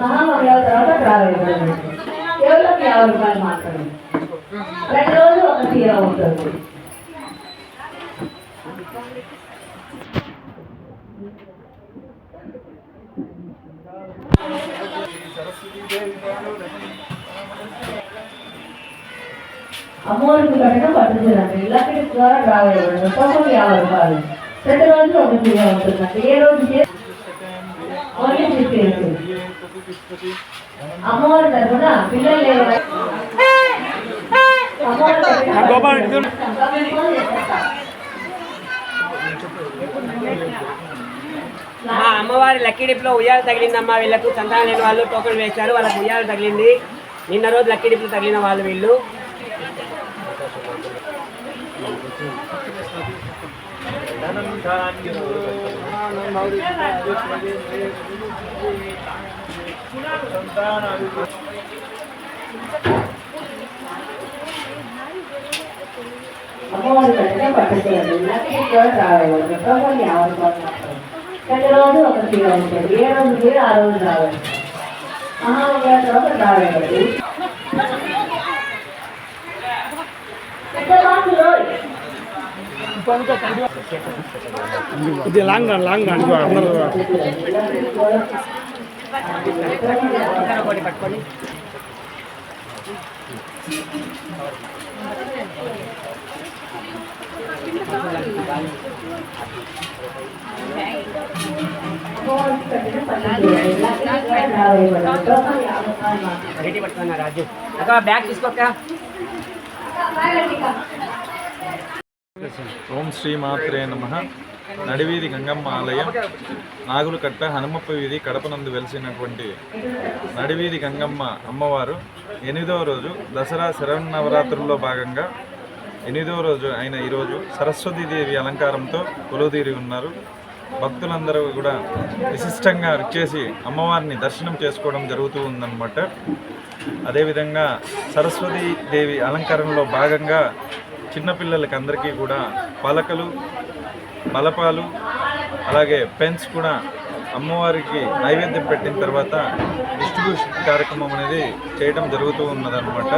మహామంగళ తర్వాత ప్రారంభం యాభై రూపాయలు మాత్రమే? రెండు రోజులు ఒక తీర ఉంటుంది. అమ్మవారికి కట్టిన పట్టుదలండి. లక్కడి ద్వారా రావేయబడి ఒక్కొక్కరు యాభై రూపాయలు. ప్రతి రోజు ఒక తీర ఉంటుందండి. ఏ రోజు అమ్మవారి తరఫున పిల్లలు లేవు మా అమ్మవారి లక్కీ డిప్లో ఉయ్యాల తగిలిందమ్మా వీళ్ళకు సంతానం లేని వాళ్ళు టోకెన్ వేశారు వాళ్ళకు ఉయ్యాల తగిలింది. నిన్న రోజు లక్కీ డిప్లో తగిలిన వాళ్ళు వీళ్ళు. అమ్మవారి కట్టిన పట్టుదలండి లక్కడి కూడా రావేయబడి ఒక్కొక్కరు యాభై రూపాయలు మాత్రమే. రెండు రోజులు ఒక తీర ఉంటుంది ఏ రోజు తీర ఆ రోజు రావాలి రావేయబడి పెద్ద బాక్సులో ఇది లాంగ్ రన్ లాంగ్ రన్ అందరూ ఒకటి పట్టుకొని అమ్మవారికి కట్టిన పట్టుదలండి లక్కడి కూడా రావేయబడి ఓం శ్రీ మాత్రే నమ. నడివీధి గంగమ్మ ఆలయం నాగులకట్ట హనుమప్ప వీధి కడపనందు వెలిసినటువంటి నడివీధి గంగమ్మ అమ్మవారు. ఎనిమిదవ రోజు దసరా శరన్నవరాత్రుల్లో భాగంగా ఎనిమిదవ రోజు అయిన ఈరోజు సరస్వతీదేవి అలంకారంతో కొలుదీరి ఉన్నారు. భక్తులందరూ కూడా విశిష్టంగా వచ్చేసి అమ్మవారిని దర్శనం చేసుకోవడం జరుగుతూ ఉందన్నమాట. అదేవిధంగా సరస్వతీదేవి అలంకరణలో భాగంగా చిన్నపిల్లలకి అందరికీ కూడా పలకలు మలపాలు అలాగే పెన్స్ కూడా అమ్మవారికి నైవేద్యం పెట్టిన తర్వాత డిస్ట్రిబ్యూషన్ కార్యక్రమం అనేది చేయడం జరుగుతూ ఉన్నదన్నమాట.